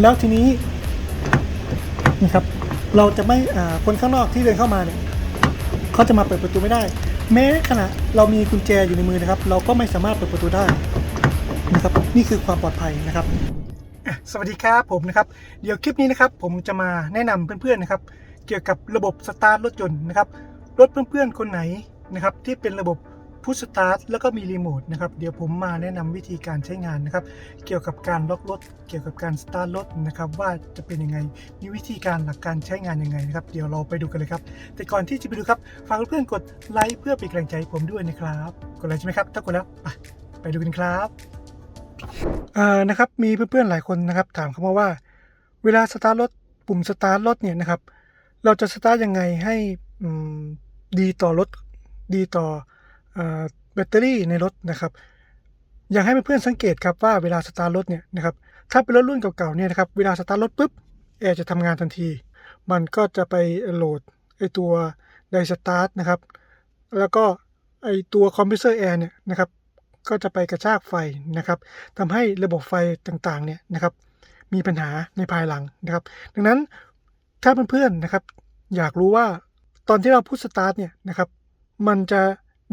แล้วทีนี้นี่ครับเราจะไม่คนข้างนอกที่เดินเข้ามาเนี่ยเขาจะมาเปิดประตูไม่ได้ แม้ขณะเรามีกุญแจอยู่ในมือนะครับ เราก็ไม่สามารถเปิดประตูได้นะครับนี่คือความปลอดภัยนะครับสวัสดีครับผมนะครับ เดี๋ยวคลิปนี้นะครับ ผมจะมาแนะนำเพื่อนๆนะครับ เกี่ยวกับระบบสตาร์ทรถยนต์นะครับรถเพื่อนๆคนไหนนะครับ ที่เป็นระบบ พุชสตาร์ทแล้วก็มีรีโมทนะครับเดี๋ยวผมมาแนะนำวิธีการใช้งานนะครับ เกี่ยวกับการล็อกรถ เกี่ยวกับการสตาร์ทรถนะครับ ว่าจะเป็นยังไง มีวิธีการหลักการใช้งานยังไงนะครับ เดี๋ยวเราไปดูกันเลยครับ แต่ก่อนที่จะไปดูครับ ฝากเพื่อนๆกดไลค์เพื่อเป็นกำลังใจผมด้วยนะครับ กดไลค์ใช่ไหมครับ ถ้ากดแล้วไปไปดูกันครับอ่านะครับ มีเพื่อนๆหลายคนนะครับ ถามเข้ามาว่า เวลาสตาร์ทรถปุ่มสตาร์ทรถเนี่ยนะครับ เราจะสตาร์ทยังไงให้ดีต่อรถดีต่อ แบตเตอรี่ในรถนะครับ อยากให้เพื่อนๆสังเกตครับว่าเวลาสตาร์ทรถเนี่ยนะครับถ้าเป็นรถรุ่นเก่าๆเนี่ยนะครับเวลาสตาร์ทรถปุ๊บแอร์จะทำงานทันที มันก็จะไปโหลดไอตัวไดสตาร์ทนะครับแล้วก็ไอตัวคอมพรสเซอร์แอร์เนี่ยนะครับก็จะไปกระชากไฟนะครับทำให้ระบบไฟต่างๆเนี่ยนะครับมีปัญหาในภายหลังนะครับ ดังนั้นถ้าเพื่อนๆนะครับ อยากรู้ว่าตอนที่เราพุชสตาร์ทเนี่ยนะครับ มันจะ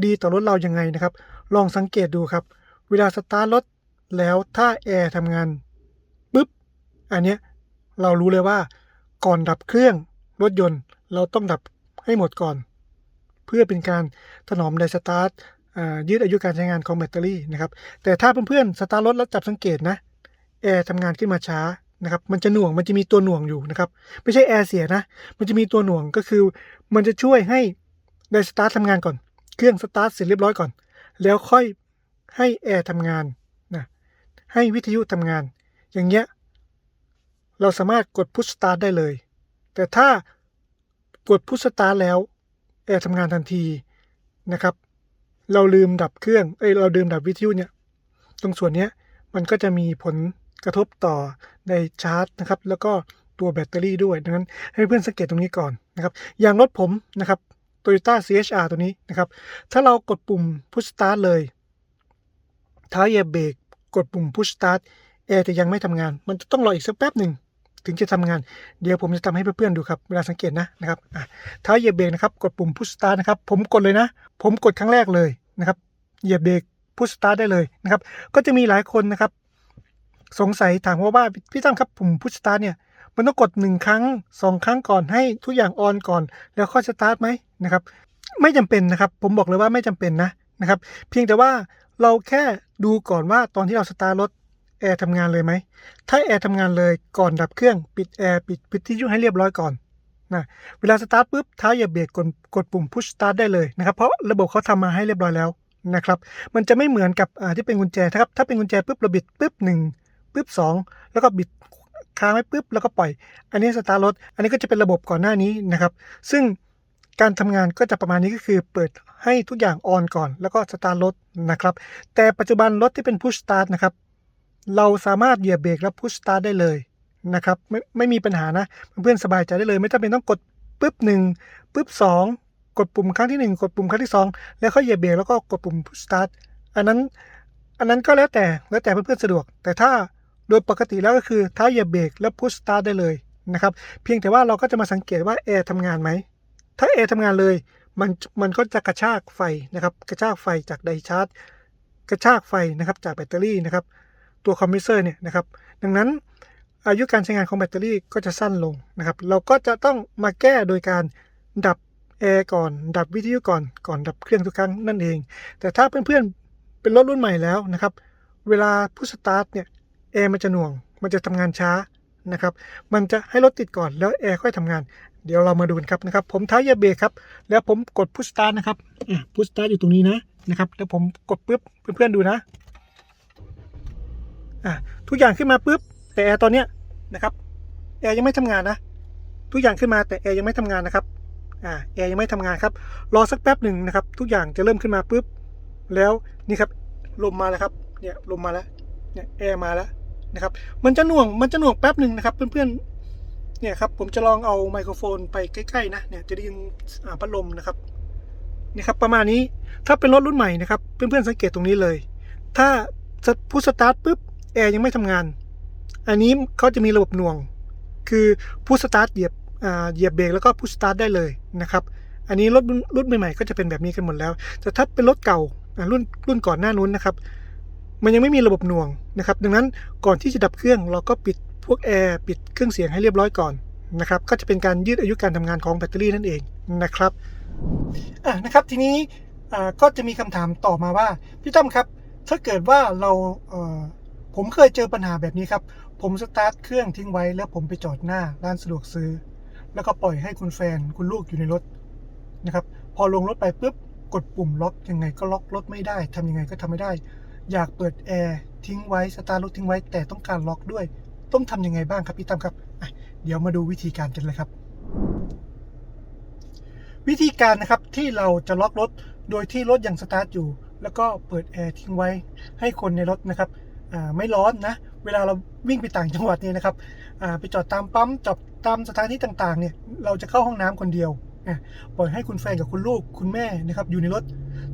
ดีต่อรถเรายังไงนะครับ ลองสังเกตดูครับ เวลาสตาร์ทรถแล้วถ้าแอร์ทำงานปุ๊บ อันเนี้ยเรารู้เลยว่าก่อนดับเครื่องรถยนต์ เราต้องดับให้หมดก่อน เพื่อเป็นการถนอมไดสตาร์ทยืดอายุการใช้งานของแบตเตอรี่นะครับ แต่ถ้าเพื่อนๆสตาร์ทรถแล้วจับสังเกตนะแอร์ทำงานขึ้นมาช้านะครับ มันจะหน่วง มันจะมีตัวหน่วงอยู่นะครับ ไม่ใช่แอร์เสียนะ มันจะมีตัวหน่วงก็คือ มันจะช่วยให้ไดสตาร์ททำงานก่อน เครื่องสตาร์ทเสร็จเรียบร้อยก่อน แล้วค่อยให้แอร์ทำงานนะให้วิทยุทำงาน อย่างเงี้ยเราสามารถกดพุชสตาร์ทได้เลย แต่ถ้ากดพุชสตาร์ทแล้วแอร์ทำงานทันทีนะครับ เราลืมดับเครื่องเอ้ยเราลืมดับวิทยุเนี่ยตรงส่วนเนี้ยมันก็จะมีผลกระทบต่อในชาร์จนะครับ แล้วก็ตัวแบตเตอรี่ด้วย ดังนั้นให้เพื่อนสังเกตตรงนี้ก่อนนะครับ อย่างรถผมนะครับ Toyota CHR ตัวนี้นะครับ ถ้าเรากดปุ่ม Push Start เลยท้ายเหยียบเบรกกดปุ่ม Push Start แอร์จะยังไม่ทำงาน มันจะต้องรออีกสักแป๊บหนึ่งถึงจะทำงาน เดี๋ยวผมจะทำให้เพื่อนๆดูครับ เวลาสังเกตนะนะครับท้ายเหยียบเบรกนะครับ กดปุ่ม Push Start นะครับ ผมกดเลยนะ ผมกดครั้งแรกเลยนะครับเหยียบเบรก Push Start ได้เลยนะครับ ก็จะมีหลายคนนะครับ สงสัยถามว่าว่าพี่ตั้มครับปุ่ม Push Start เนี่ย มันต้องกดหนึ่งครั้งสองครั้งก่อนให้ทุกอย่างออนก่อน แล้วค่อยสตาร์ทไหมนะครับไม่จำเป็นนะครับ ผมบอกเลยว่าไม่จำเป็นนะนะครับเพียงแต่ว่าเราแค่ดูก่อนว่าตอนที่เราสตาร์ทรถแอร์ทำงานเลยไหม ถ้าแอร์ทำงานเลยก่อนดับเครื่องปิดแอร์ปิดปิดที่ยุ่ให้เรียบร้อยก่อนนะเวลาสตาร์ทปุ๊บเท้าอย่าเบรกกดกดปุ่ม push start ได้เลยนะครับ เพราะระบบเขาทำมาให้เรียบร้อยแล้วนะครับ มันจะไม่เหมือนกับที่เป็นกุญแจนะครับ ถ้าเป็นกุญแจปุ๊บเราบิดปุ๊บหนึ่งปุ๊บสองแล้วก็บิด ค้างไว้ปุ๊บแล้วก็ปล่อย อันนี้สตาร์ทรถ อันนี้ก็จะเป็นระบบก่อนหน้านี้นะครับ ซึ่งการทำงานก็จะประมาณนี้ก็คือเปิดให้ทุกอย่างออนก่อน แล้วก็สตาร์ทรถนะครับ แต่ปัจจุบันรถที่เป็น push start นะครับ เราสามารถเหยียบเบรกแล้ว push start ได้เลยนะครับไม่ไม่มีปัญหานะ เพื่อนๆสบายใจได้เลย ไม่จำเป็นต้องกดปุ๊บหนึ่งปุ๊บสองกดปุ่มครั้งที่หนึ่งกดปุ่มครั้งที่สองแล้วค่อยเหยียบเบรกแล้วก็กดปุ่ม push start อันนั้น อันนั้นก็แล้วแต่แล้วแต่เพื่อนๆสะดวก แต่ถ้า โดยปกติแล้วก็คือถ้าเหยียบเบรกแล้ว push start ได้เลยนะครับ เพียงแต่ว่าเราก็จะมาสังเกตว่าแอร์ทำงานไหม ถ้าแอร์ทำงานเลยมันมันก็จะกระชากไฟนะครับ กระชากไฟจากไดชาร์จ กระชากไฟนะครับจากแบตเตอรี่นะครับ ตัวคอมเพรสเซอร์เนี่ยนะครับ ดังนั้นอายุการใช้งานของแบตเตอรี่ก็จะสั้นลงนะครับ เราก็จะต้องมาแก้โดยการดับแอร์ก่อน ดับวิทยุก่อน ก่อนดับเครื่องทุกครั้งนั่นเอง แต่ถ้าเพื่อนๆเป็นรถรุ่นใหม่แล้วนะครับ เวลาพุชสตาร์ทเนี่ย อร์มันจะหน่วง มันจะทำงานช้านะครับ มันจะให้รถติดก่อนแล้วแอร์ค่อยทำงาน เดี๋ยวเรามาดูกันครับนะครับ ผมท้ายเหยียบเบรกครับ แล้วผมกดพุชสตาร์ทนะครับ อะ พุชสตาร์ทอยู่ตรงนี้นะนะครับ แล้วผมกดปุ๊บเพื่อนๆดูนะ อะ ทุกอย่างขึ้นมาปุ๊บ แต่แอร์ตอนเนี้ยนะครับ แอร์ยังไม่ทำงานนะ ทุกอย่างขึ้นมาแต่แอร์ยังไม่ทำงานนะครับ อ่า แอร์ยังไม่ทำงานครับ รอสักแป๊บหนึ่งนะครับ ทุกอย่างจะเริ่มขึ้นมาปุ๊บ แล้วนี่ครับ ลมมาแล้วครับ เนี่ย ลมมาแล้ว เนี่ย แอร์มาแล้ว นะครับ มันจะหน่วง มันจะหน่วงแป๊บหนึ่งนะครับ เพื่อนๆ เนี่ยครับ ผมจะลองเอาไมโครโฟนไปใกล้ๆนะ เนี่ยจะได้ยินพัดลมนะครับ นี่ครับประมาณนี้ ถ้าเป็นรถรุ่นใหม่นะครับ เพื่อนๆสังเกตตรงนี้เลย ถ้าพุชสตาร์ทปุ๊บแอร์ยังไม่ทำงาน อันนี้เขาจะมีระบบหน่วง คือพุชสตาร์ทเหยียบเหยียบเบรกแล้วก็พุชสตาร์ทได้เลยนะครับ อันนี้รถรุ่นใหม่ๆก็จะเป็นแบบนี้กันหมดแล้ว แต่ถ้าเป็นรถเก่าอ่ารุ่นรุ่นก่อนหน้านู้นนะครับ มันยังไม่มีระบบหน่วงนะครับ ดังนั้นก่อนที่จะดับเครื่องเราก็ปิดพวกแอร์ปิดเครื่องเสียงให้เรียบร้อยก่อนนะครับ ก็จะเป็นการยืดอายุการทำงานของแบตเตอรี่นั่นเองนะครับอะนะครับทีนี้ก็จะมีคำถามต่อมาว่าพี่ตั้มครับ ถ้าเกิดว่าเราเออผมเคยเจอปัญหาแบบนี้ครับ ผมสตาร์ทเครื่องทิ้งไว้ แล้วผมไปจอดหน้าร้านสะดวกซื้อ แล้วก็ปล่อยให้คุณแฟนคุณลูกอยู่ในรถนะครับ พอลงรถไปปุ๊บกดปุ่มล็อกยังไงก็ล็อกรถไม่ได้ทำยังไงก็ทำไม่ได้ อยากเปิดแอร์ทิ้งไว้สตาร์ทรถทิ้งไว้ แต่ต้องการล็อกด้วย ต้องทำยังไงบ้างครับพี่ตั้มครับ เดี๋ยวมาดูวิธีการกันเลยครับ วิธีการนะครับที่เราจะล็อกรถโดยที่รถยังสตาร์ทอยู่ แล้วก็เปิดแอร์ทิ้งไว้ให้คนในรถนะครับไม่ร้อนนะ เวลาเราวิ่งไปต่างจังหวัดเนี่ยนะครับไปจอดตามปั๊มจอดตามสถานที่ต่างๆเนี่ยเราจะเข้าห้องน้ำคนเดียวปล่อยให้คุณแฟนกับคุณลูกคุณแม่นะครับอยู่ในรถ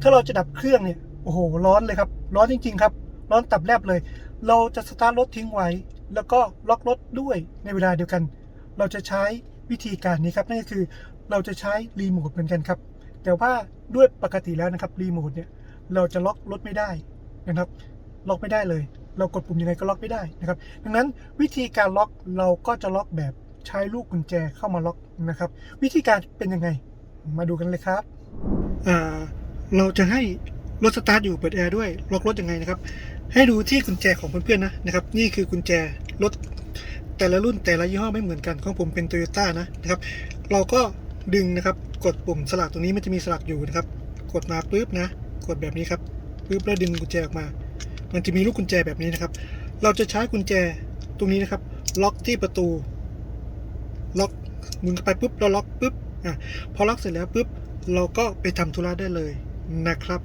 ถ้าเราจะดับเครื่องเนี่ย โอ้โห ร้อนเลยครับ ร้อนจริง ๆ ครับ ร้อนตับแลบเลย เราจะสตาร์ทรถทิ้งไว้ แล้วก็ล็อกรถด้วยในเวลาเดียวกัน เราจะใช้วิธีการนี้ครับ นั่นก็คือเราจะใช้รีโมทเหมือนกันครับ แต่ว่าด้วยปกติแล้วนะครับรีโมทเนี่ยเราจะล็อกรถไม่ได้นะครับ ล็อกไม่ได้เลย เรากดปุ่มยังไงก็ล็อกไม่ได้นะครับ ดังนั้นวิธีการล็อกเราก็จะล็อกแบบใช้ลูกกุญแจเข้ามาล็อกนะครับ วิธีการเป็นยังไง มาดูกันเลยครับ เราจะให้ รถสตาร์ทอยู่เปิดแอร์ด้วยล็อกรถยังไงนะครับ ให้ดูที่กุญแจของเพื่อนๆนะนะครับ นี่คือกุญแจรถแต่ละรุ่นแต่ละยี่ห้อไม่เหมือนกันของผมเป็นโตโยต้านะนะครับ เราก็ดึงนะครับ กดปุ่มสลักตรงนี้มันจะมีสลักอยู่นะครับ กดมาปุ๊บนะ กดแบบนี้ครับปุ๊บแล้วดึงกุญแจออกมา มันจะมีลูกกุญแจแบบนี้นะครับ เราจะใช้กุญแจตรงนี้นะครับ ล็อกที่ประตู ล็อกหมุนไปปุ๊บเราล็อกปุ๊บอะพอล็อกเสร็จแล้วปุ๊บเราก็ไปทำธุระได้เลย นะครับ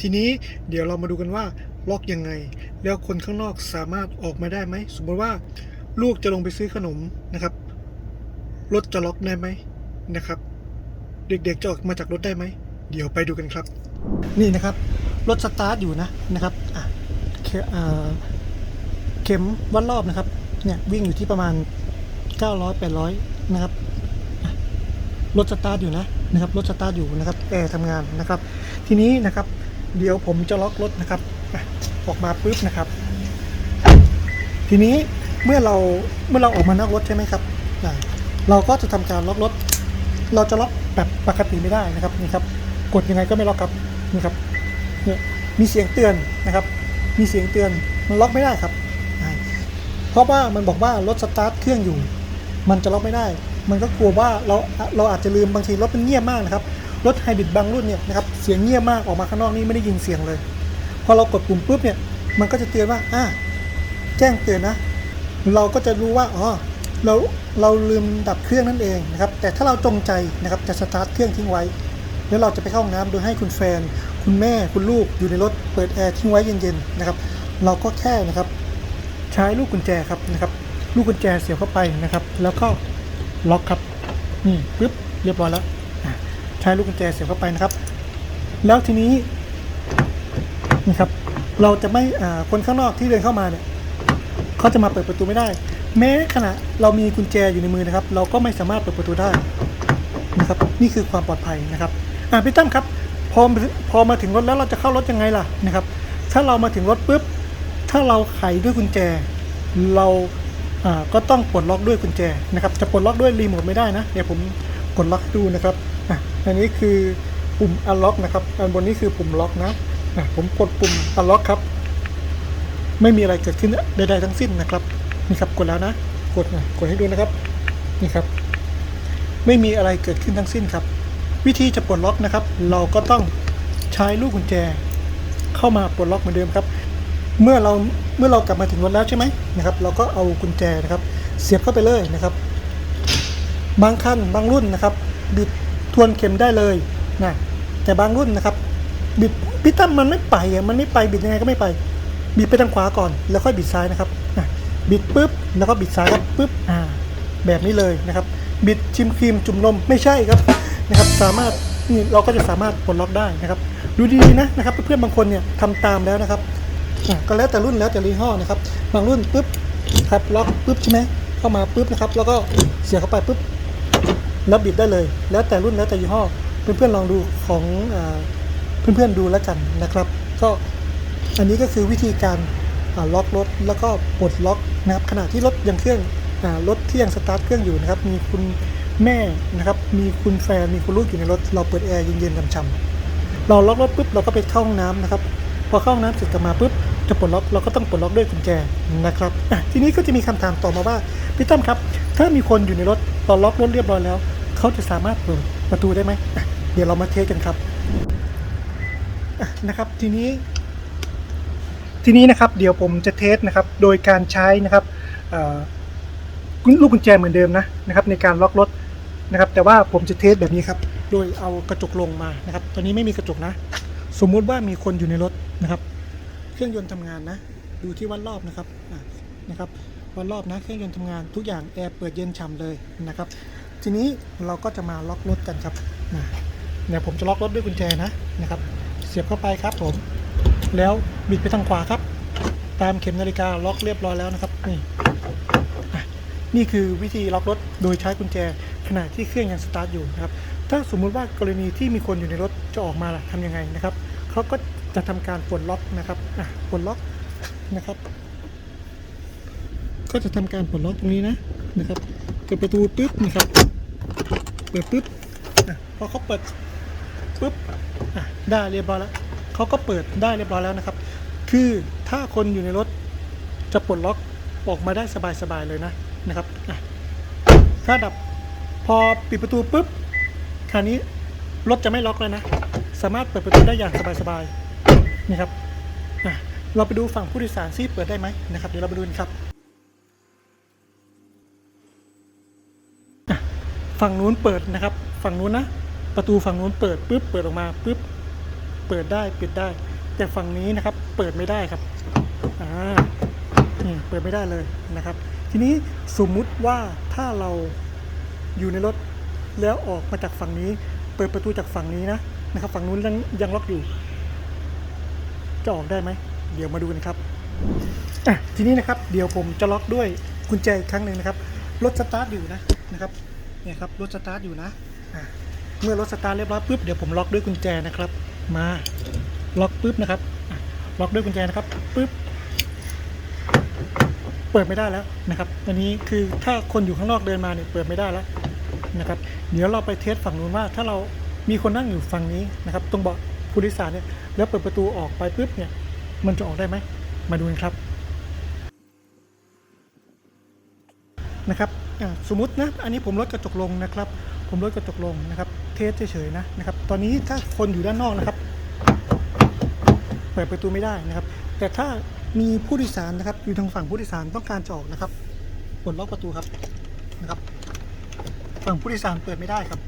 ทีนี้เดี๋ยวเรามาดูกันว่าล็อกยังไง แล้วคนข้างนอกสามารถออกมาได้ไหม สมมติว่าลูกจะลงไปซื้อขนมนะครับ รถจะล็อกได้ไหมนะครับ เด็กๆจะออกมาจากรถได้ไหม เดี๋ยวไปดูกันครับ นี่นะครับ รถสตาร์ทอยู่นะนะครับอะเข็มวัดรอบนะครับ เนี่ยวิ่งอยู่ที่ประมาณ 900 800 นะครับ รถสตาร์ทอยู่นะ นะครับรถสตาร์ทอยู่นะครับแอร์ทำงานนะครับ ทีนี้นะครับ เดี๋ยวผมจะล็อกรถนะครับออกมาปุ๊บนะครับ ทีนี้เมื่อเราเมื่อเราออกมานอกรถใช่ไหมครับเราก็จะทำการล็อกรถ เราจะล็อกแบบปกติไม่ได้นะครับนี่ครับกดยังไงก็ไม่ล็อกครับนี่ครับเนี่ยมีเสียงเตือนนะครับ มีเสียงเตือนมันล็อกไม่ได้ครับเพราะว่ามันบอกว่ารถสตาร์ทเครื่องอยู่ มันจะล็อกไม่ได้ มันก็กลัวว่าเราเราอาจจะลืมบางทีรถมันเงียบมากนะครับ รถไฮบริดบางรุ่นเนี่ยนะครับเสียงเงียบมากออกมาข้างนอกนี่ไม่ได้ยินเสียงเลย พอเรากดปุ่มปุ๊บเนี่ยมันก็จะเตือนว่าอ่าแจ้งเตือนนะ เราก็จะรู้ว่าอ๋อเราเราลืมดับเครื่องนั่นเองนะครับ แต่ถ้าเราจงใจนะครับจะสตาร์ทเครื่องทิ้งไว้ แล้วเราจะไปเข้าห้องน้ำโดยให้คุณแฟน คุณแม่คุณลูกอยู่ในรถเปิดแอร์ทิ้งไว้เย็นๆนะครับ เราก็แค่นะครับ ใช้ลูกกุญแจครับนะครับ ลูกกุญแจเสียบเข้าไปนะครับ แล้วก็ ล็อกครับ นี่ปึ๊บเรียบร้อยแล้วใช้ลูกกุญแจเสียบเข้าไปนะครับ แล้วทีนี้นี่ครับ เราจะไม่คนข้างนอกที่เดินเข้ามาเนี่ยเขาจะมาเปิดประตูไม่ได้ แม้ขณะเรามีกุญแจอยู่ในมือนะครับ เราก็ไม่สามารถเปิดประตูได้นะครับ นี่คือความปลอดภัยนะครับอ่าพี่ตั้มครับพอพอมาถึงรถแล้วเราจะเข้ารถยังไงล่ะนะครับ ถ้าเรามาถึงรถปุ๊บถ้าเราไขด้วยกุญแจ เรา ก็ต้องปลดล็อกด้วยกุญแจนะครับจะปลดล็อกด้วยรีโมทไม่ได้นะเดี๋ยวผมกดล็อกดูนะครับอะอันนี้คือปุ่ม unlock นะครับอันบนนี้คือปุ่มล็อกนะอะผมกดปุ่ม unlock ครับ ไม่มีอะไรเกิดขึ้นใดๆทั้งสิ้นนะครับนี่ครับกดแล้วนะกดนะกดให้ดูนะครับนี่ครับ ไม่มีอะไรเกิดขึ้นทั้งสิ้นครับ วิธีจะปลดล็อกนะครับ เราก็ต้องใช้ลูกกุญแจ เข้ามาปลดล็อกเหมือนเดิมครับ เมื่อเราเมื่อเรากลับมาถึงรถแล้วใช่ไหมนะครับ เราก็เอากุญแจนะครับ เสียบเข้าไปเลยนะครับ บางคันบางรุ่นนะครับบิดทวนเข็มได้เลยนะแต่บางรุ่นนะครับ บิดพิตั้มมันไม่ไปอะมันไม่ไปบิดยังไงก็ไม่ไป บิดไปทางขวาก่อน แล้วค่อยบิดซ้ายนะครับอะบิดปุ๊บแล้วก็บิดซ้ายครับปุ๊บอ่าแบบนี้เลยนะครับ บิดชิมครีมจุ่มนมไม่ใช่ครับนะครับ สามารถนี่เราก็จะสามารถปลดล็อกได้นะครับ ดูดีๆนะนะครับ เพื่อนๆบางคนเนี่ยทำตามแล้วนะครับ ก็แล้วแต่รุ่นแล้วแต่ยี่ห้อนะครับ บางรุ่นปุ๊บครับล็อกปุ๊บใช่ไหมเข้ามาปุ๊บนะครับ แล้วก็เสียบเข้าไปปุ๊บแล้วบิดได้เลย แล้วแต่รุ่นแล้วแต่ยี่ห้อ เพื่อนๆลองดูของอเพื่อนๆดูแล้วกันนะครับ ก็อันนี้ก็คือวิธีการล็อกรถแล้วก็ปลดล็อกนะครับขณะที่รถยังเครื่องรถที่ยังสตาร์ทเครื่องอยู่นะครับ มีคุณแม่นะครับ มีคุณแฟนมีคุณลูกอยู่ในรถ เราเปิดแอร์เย็นๆช่ำๆเราล็อกรถปุ๊บเราก็ไปเข้าห้องน้ำนะครับ พอเข้าห้องน้ำเสร็จกลับมาปุ๊บ จะปลดล็อกเราก็ต้องปลดล็อกด้วยกุญแจนะครับทีนี้ก็จะมีคำถามต่อมาว่าพี่ตั้มครับ ถ้ามีคนอยู่ในรถเราล็อกรถเรียบร้อยแล้ว เขาจะสามารถเปิดประตูได้ไหมเดี๋ยวเรามาเทสกันครับนะครับทีนี้ ทีนี้นะครับ เดี๋ยวผมจะเทสนะครับ โดยการใช้นะครับลูกกุญแจเหมือนเดิมนะนะครับ ในการล็อกรถนะครับ แต่ว่าผมจะเทสแบบนี้ครับ โดยเอากระจกลงมานะครับ ตอนนี้ไม่มีกระจกนะ สมมุติว่ามีคนอยู่ในรถนะครับ เครื่องยนต์ทำงานนะ ดูที่วัดรอบนะครับะนะครับวัดรอบนะเครื่องยนต์ทำงานทุกอย่างแอร์เปิดเย็นฉ่ำเลยนะครับ ทีนี้เราก็จะมาล็อกรถกันครับนะเดี๋ยวผมจะล็อกรถด้วยกุญแจนะนะครับ เสียบเข้าไปครับผม แล้วบิดไปทางขวาครับ ตามเข็มนาฬิกาล็อกเรียบร้อยแล้วนะครับนี่นี่คือวิธีล็อกรถโดยใช้กุญแจขณะที่เครื่องยังสตาร์ทอยู่นะครับ ถ้าสมมุติว่ากรณีที่มีคนอยู่ในรถจะออกมาล่ะทำยังไงนะครับเขาก็ จะทำการปลดล็อกนะครับอะปลดล็อกนะครับ ก็จะทำการปลดล็อกตรงนี้นะนะครับเปิดประตูปุ๊บนะครับ เปิดปุ๊บพอเขาเปิดปุ๊บได้เรียบร้อยแล้วเขาก็เปิดได้เรียบร้อยแล้วนะครับ คือถ้าคนอยู่ในรถจะปลดล็อกออกมาได้สบายๆเลยนะนะครับถ้าดับพอปิดประตูปุ๊บคราวนี้รถจะไม่ล็อกแล้วนะ สามารถเปิดประตูได้อย่างสบายๆ นี่ครับเราไปดูฝั่งผู้โดยสารซิเปิดได้ไหมนะครับเดี๋ยวเราไปดูกันครับฝั่งนู้นเปิดนะครับ ฝั่งนู้นนะประตูฝั่งนู้นเปิดปุ๊บเปิดออกมาปุ๊บเปิดได้ปิดได้ แต่ฝั่งนี้นะครับเปิดไม่ได้ครับอ่านี่เปิดไม่ได้เลยนะครับ ทีนี้สมมุติว่าถ้าเราอยู่ในรถแล้วออกมาจากฝั่งนี้ เปิดประตูจากฝั่งนี้นะนะครับ ฝั่งนู้นยังยังล็อกอยู่ จะออกได้ไหม เดี๋ยวมาดูกันครับอะทีนี้นะครับเดี๋ยวผมจะล็อกด้วยกุญแจอีกครั้งหนึ่งนะครับ รถสตาร์ทอยู่นะนะครับ เนี่ยครับรถสตาร์ทอยู่นะอะเมื่อรถสตาร์ทเรียบร้อยปุ๊บเดี๋ยวผมล็อกด้วยกุญแจนะครับ มาล็อกปุ๊บนะครับอะล็อกด้วยกุญแจนะครับปุ๊บเปิดไม่ได้แล้วนะครับ อันนี้คือถ้าคนอยู่ข้างนอกเดินมาเนี่ยเปิดไม่ได้แล้วนะครับ เดี๋ยวเราไปเทสฝั่งนู้นว่า ถ้าเรามีคนนั่งอยู่ฝั่งนี้นะครับ ตรงเบาะผู้โดยสารเนี่ย แล้วเปิดประตูออกไปปุ๊บเนี่ย มันจะออกได้ไหม มาดูกันครับ นะครับสมมตินะ อันนี้ผมลดกระจกลงนะครับ ผมลดกระจกลงนะครับ เทสเฉยๆนะนะครับ ตอนนี้ถ้าคนอยู่ด้านนอกนะครับ เปิดประตูไม่ได้นะครับ แต่ถ้ามีผู้โดยสารนะครับ อยู่ทางฝั่งผู้โดยสารต้องการจะออกนะครับปลดล็อกประตูครับนะครับ ฝั่งผู้โดยสารเปิดไม่ได้ครับ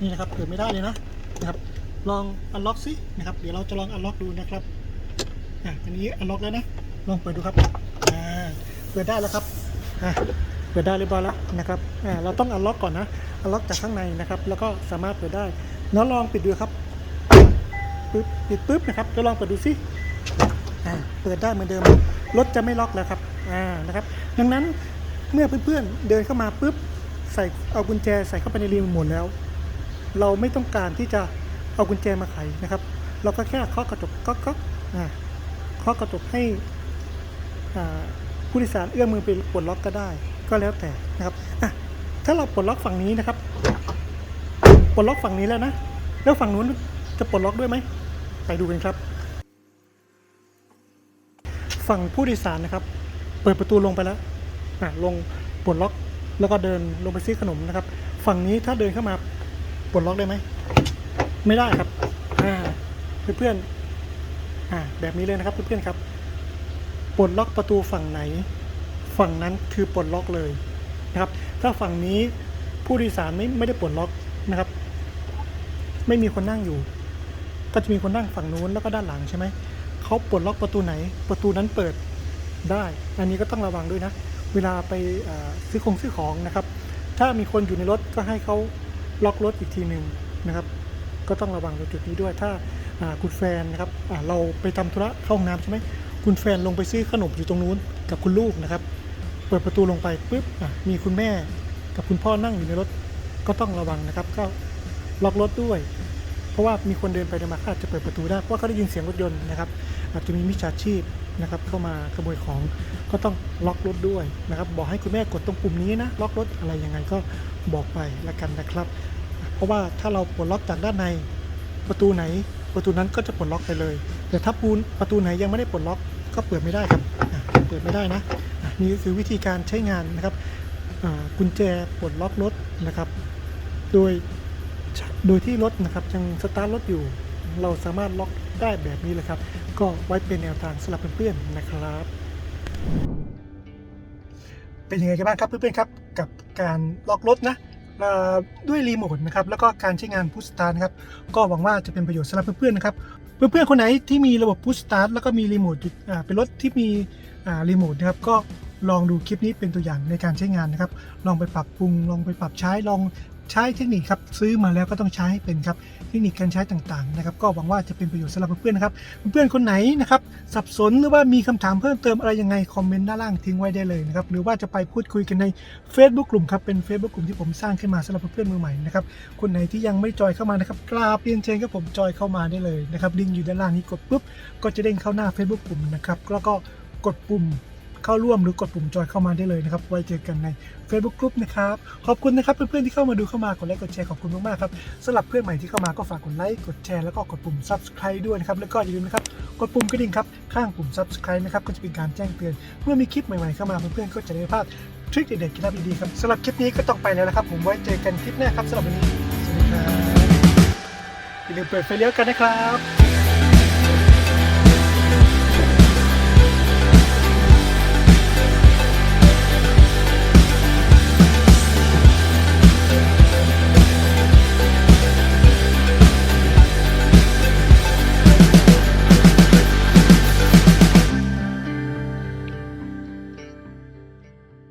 นี่นะครับ เปิดไม่ได้เลยนะนะครับ ลองอันล็อกซินะครับ เดี๋ยวเราจะลองอันล็อกดูนะครับอะอันนี้อันล็อกแล้วนะ ลองเปิดดูครับอ่าเปิดได้แล้วครับอะเปิดได้เรียบร้อยแล้วนะครับอ่าเราต้องอันล็อกก่อนนะอันล็อกจากข้างในนะครับ แล้วก็สามารถเปิดได้แล้วลองปิดดูครับปึ๊บปิดปุ๊บนะครับจะลองเปิดดูสิอ่าเปิดได้เหมือนเดิมรถจะไม่ล็อกแล้วครับอ่านะครับ ดังนั้นเมื่อเพื่อนๆเดินเข้ามาปุ๊บใส่เอากุญแจใส่เข้าไปในรีโมทแล้ว เราไม่ต้องการที่จะ เอากุญแจมาไขนะครับ เราก็แค่เคาะกระจกก๊อกก๊อกอ่าเคาะกระจกให้ผู้โดยสารเอื้อมมือไปปลดล็อกก็ได้ ก็แล้วแต่นะครับอะถ้าเราปลดล็อกฝั่งนี้นะครับปลดล็อกฝั่งนี้แล้วนะ แล้วฝั่งนู้นจะปลดล็อกด้วยไหมไปดูกันครับ ฝั่งผู้โดยสารนะครับ เปิดประตูลงไปแล้วอะลงปลดล็อกแล้วก็เดินลงไปซื้อขนมนะครับ ฝั่งนี้ถ้าเดินเข้ามาปลดล็อกได้ไหม ไม่ได้ครับอ่าเพื่อนๆอ่าแบบนี้เลยนะครับเพื่อนๆครับปลดล็อกประตูฝั่งไหน ฝั่งนั้นคือปลดล็อกเลยนะครับ ถ้าฝั่งนี้ผู้โดยสารไม่ไม่ได้ปลดล็อกนะครับ ไม่มีคนนั่งอยู่ ก็จะมีคนนั่งฝั่งนู้นแล้วก็ด้านหลังใช่ไหมเขาปลดล็อกประตูไหน ประตูนั้นเปิดได้ อันนี้ก็ต้องระวังด้วยนะ เวลาไปอ่าซื้อของซื้อของนะครับ ถ้ามีคนอยู่ในรถก็ให้เขาล็อกรถอีกทีหนึ่งนะครับ ก็ต้องระวังตรงจุดนี้ด้วยถ้าคุณแฟนนะครับเราไปทำธุระเข้าห้องน้ำใช่ไหมคุณแฟนลงไปซื้อขนมอยู่ตรงนู้นกับคุณลูกนะครับ เปิดประตูลงไปปุ๊บมีคุณแม่กับคุณพ่อนั่งอยู่ในรถก็ต้องระวังนะครับ ก็ล็อกรถด้วย เพราะว่ามีคนเดินไปเดินมาอาจจะเปิดประตูได้เพราะเขาได้ยินเสียงรถยนต์นะครับ อาจจะมีมิจฉาชีพนะครับ เข้ามาขโมยของก็ต้องล็อกรถด้วยนะครับ บอกให้คุณแม่กดตรงปุ่มนี้นะล็อกรถอะไรยังไงก็บอกไปละกันนะครับ เพราะว่าถ้าเราปลดล็อกจากด้านในประตูไหน ประตูนั้นก็จะปลดล็อกไปเลย แต่ถ้าปูนประตูไหนยังไม่ได้ปลดล็อกก็เปิดไม่ได้ครับเปิดไม่ได้นะนี่คือวิธีการใช้งานนะครับกุญแจปลดล็อกรถนะครับ โดยโดยที่รถนะครับยังสตาร์ทรถอยู่ เราสามารถล็อกได้แบบนี้เลยครับ ก็ไว้เป็นแนวทางสำหรับเพื่อนๆนะครับ เป็นยังไงกันบ้างครับเพื่อนๆครับกับการล็อกรถนะ ด้วยรีโมทนะครับแล้วก็การใช้งานพุชสตาร์นะครับก็หวังว่าจะเป็นประโยชน์สำหรับเพื่อนๆนะครับเพื่อนๆคนไหนที่มีระบบพุชสตาร์แล้วก็มีรีโมทอ่าเป็นรถที่มีอ่ารีโมทนะครับก็ลองดูคลิปนี้เป็นตัวอย่างในการใช้งานนะครับ ลองไปปรับปรุง ลองไปปรับใช้ ลองใช้เทคนิคครับ ซื้อมาแล้วก็ต้องใช้ให้เป็นครับ คนิคการใช้ต่างๆนะครับก็หวังว่าจะเป็นประโยชน์สำหรับเพื่อนๆนะครับเพื่อนๆคนไหนนะครับสับสนหรือว่ามีคำถามเพิ่มเติมอะไรยังไงคอมเมนต์ด้านล่างทิ้งไว้ได้เลยนะครับหรือว่าจะไปพูดคุยกันใน Facebook กลุ่มครับเป็น Facebook กลุ่มที่ผมสร้างขึ้นมาสำหรับเพื่อนๆมือใหม่นะครับคนไหนที่ยังไม่จอยเข้ามานะครับกราบเรียนเชิญครับผมจอยเข้ามาได้เลยนะครับลิงก์อยู่ด้านล่างนี้กดปุ๊บก็จะเด้งเข้าหน้า Facebook กลุ่มนะครับแล้วก็กดปุ่ม เข้าร่วมหรือกดปุ่มจอยเข้ามาได้เลยนะครับ ไว้เจอกันใน Facebook กลุ่มนะครับ ขอบคุณนะครับเพื่อนๆที่เข้ามาดูเข้ามากดไลค์กดแชร์ขอบคุณมากๆครับสำหรับเพื่อนใหม่ที่เข้ามาก็ฝากกดไลค์กดแชร์แล้วก็กดปุ่ม Subscribe ด้วยนะครับแล้วก็อย่าลืมนะครับกดปุ่มกระดิ่งครับข้างปุ่ม subscribe นะครับก็จะเป็นการแจ้งเตือนเมื่อมีคลิปใหม่ๆเข้ามาเพื่อนๆก็จะได้พลาดทริคเด็ดๆเคล็ดลับดีๆครับสำหรับคลิปนี้ก็ต้องไปแล้วนะครับ ผมไว้เจอกันคลิปหน้าครับสำหรับวันนี้สวัสดีครับอย่าลืมเปิดไฟเลี้ยวกันนะครับ